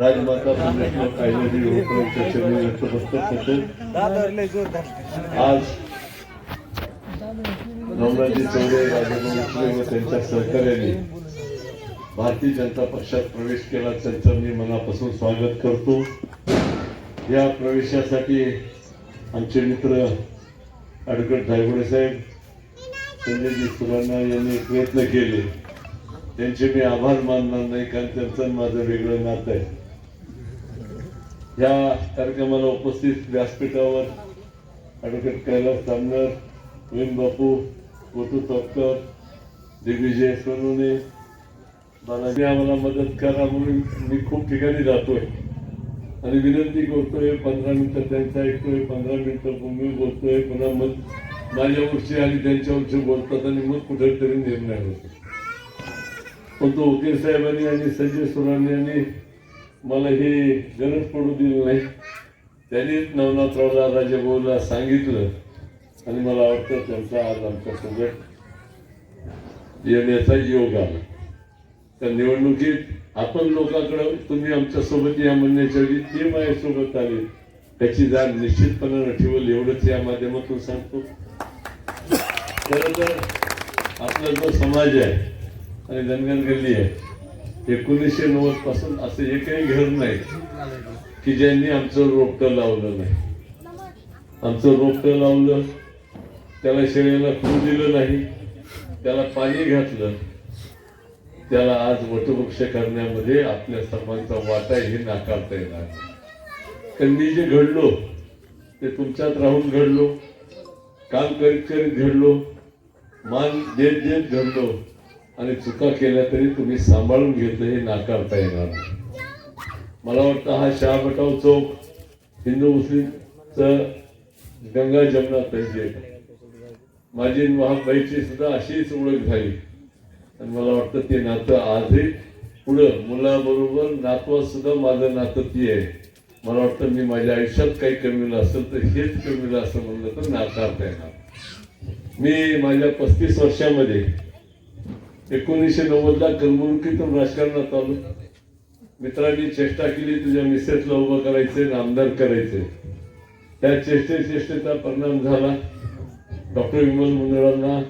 राजमाता पुण्यश्लोक चरणी आज नवनाथजी चौरे राजेभाऊ व त्यांच्या सहकार्याने भारतीय जनता पक्षात प्रवेश केला. त्यांचं मी मनापासून स्वागत करतो. या प्रवेशासाठी आमचे मित्र अडकट धायगुडे साहेब संजयजी सुरांना यांनी प्रयत्न केले. त्यांचे मी आभार मानणार नाही कारण त्यांचं माझं वेगळं नातं आहे. या कार्यक्रमाला उपस्थित व्यासपीठावर ॲडव्होकेट कैलास तामकर विम बापू गोटू तोपकर दिग्विजय सोनवणे बालाजी आम्हाला मदत करा म्हणून मी खूप ठिकाणी जातोय. आणि विनंती करतोय पंधरा मिनिटं त्यांचं ऐकतोय पंधरा मिनिटं मी बोलतोय पुन्हा मग माझ्यावरची आणि त्यांच्यावरचे बोलतात आणि मग कुठेतरी निर्णय होतो. पण तो ओके साहेबांनी आणि संजय सुराणे आणि मला हे गरज पडू दिली नाही. त्यांनीच नवनाथरावला राजाभाऊला सांगितलं आणि मला वाटतं त्यांचा आज आमच्यासोबत येण्याचा योग आला. त्या निवडणुकीत आपण लोकांकडं तुम्ही आमच्यासोबत या म्हणण्याच्या वेळी ते माझ्यासोबत आले. त्याची जाण निश्चितपणानं ठेवल एवढंच या माध्यमातून सांगतो. खरं तर आपला जो समाज आहे आणि धनगर गल्ली आहे एकोणीसशे नव्वदपासून असं एकही घर नाही की ज्यांनी आमचं रोपटं लावलं नाही. आमचं रोपटं लावलं त्याला शेळ्याला खूप दिलं नाही त्याला पाणी घातलं. त्याला आज वटवृक्ष करण्यामध्ये आपल्या सर्वांचा वाटा हे नाकारता येणार कारण मी जे घडलो ते तुमच्यात राहून घडलो काम करीत करीत घडलो मान देत देत घडलो आणि चुका केल्या तरी तुम्ही सांभाळून घेतलं हे नाकारता येणार मला वाटतं हा शहाबटाव चौक हिंदू मुस्लिमचं गंगा जमुना तहजीब माझी महाबाईची सुद्धा अशीच ओळख झाली. आणि मला वाटतं ते नातं आजही पुढं मुलाबरोबर नातवात सुद्धा माझं नातं ती आहे. मला वाटतं मी माझ्या आयुष्यात काही कमीलं असेल तर हेच कमीलं असं म्हणलं तर नाकारता येणार. मी माझ्या पस्तीस वर्षामध्ये एकोणीसशे नव्वदला करमणुकीतून राजकारणात आलो. मित्रांनी चेष्टा केली तुझ्या मिसेसला उभं करायचे आमदार करायचे त्या चेष्टे चेष्टेचा परिणाम झाला. डॉक्टर विमल मुंदळांना.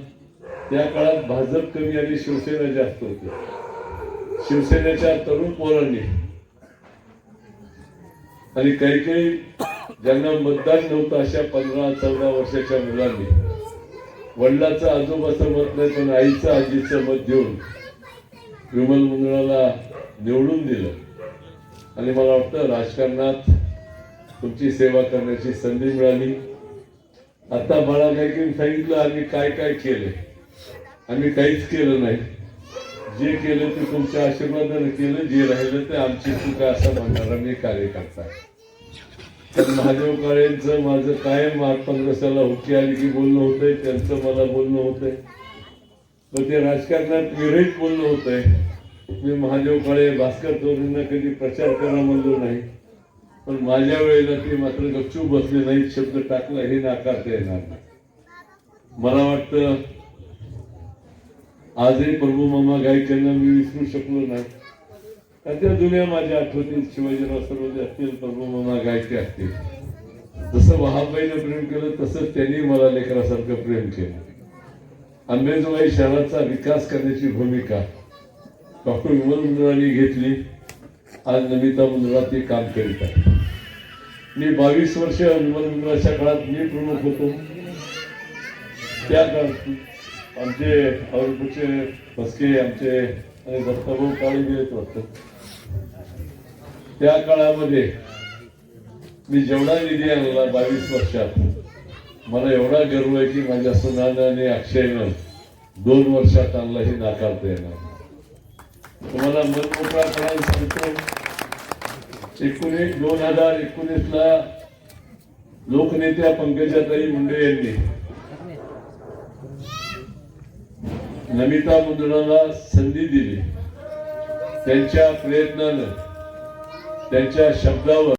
त्या काळात भाजप कमी आणि शिवसेना जास्त होती. शिवसेनेच्या तरुण पोरांनी. आणि काही काही ज्यांना मतदान नव्हतं अशा पंधरा चौदा वर्षाच्या मुलांनी. वडिलाचं आजोबाचं मत नाही पण आईचं आजीचं मत देऊन विमल मंडळाला निवडून दिलं. आणि मला वाटतं राजकारणात तुमची सेवा करण्याची संधी मिळाली. आता मला काही सांगितलं आम्ही काय काय केले? आम्ही काहीच केलं नाही. जे केलं ते तुमच्या आशीर्वादाने केलं जे राहिलं ते आमची चुका असा असं म्हणणारा मी कार्यकर्ता आहे. तर महादेव काळेंचं माझं कायम महात्मा दिवसाला हुकी आली की बोलणं होतंय त्यांचं मला बोलणं होतंय. पण ते राजकारणात विरहित बोलणं होतंय. मी महादेव काळे भास्कर चौधरींना कधी प्रचार करा म्हणलो नाही. पण माझ्या वेळेला ते मात्र गपचूप बसले नाहीत शब्द टाकला हे नाकारता येणार नाही. मला वाटतं आजही प्रभू मामा गायकांना मी विसरू शकलो नाही. कारण त्या जुन्या माझ्या आठवतील शिवाजीराव सर्वजे असतील प्रभू मामा गायके असतील. जसं महाबाईनं प्रेम केलं तसंच त्यांनी मला लेकरासारखं प्रेम केलं. अंबेजोबाई शहराचा विकास करण्याची भूमिका. डॉक्टर विमल मुंद्रांनी घेतली. आज नमिता मुंद्रा ते काम करीत आहे मी बावीस वर्ष विमल मुंद्राच्या काळात मी प्रमुख होतो. त्या काळात आमचे औरंगपूरचे बसके आमचे आणि दत्ताभाऊ काळे गेलेत वाटतं त्या काळामध्ये मी जेवढा निधी आणला बावीस वर्षात मला एवढा गर्व आहे की माझ्या सुनानं आणि अक्षयनं दोन वर्षात आणला हे नाकारता येणार नाही. तुम्हाला मनमोकळापणाने सांगतो एकोणीस दोन हजार एकोणीस ला लोकनेत्या पंकजाताई मुंडे यांनी नमिता मुंदडाला संधी दिली त्यांच्या प्रयत्नानं त्यांच्या शब्दावर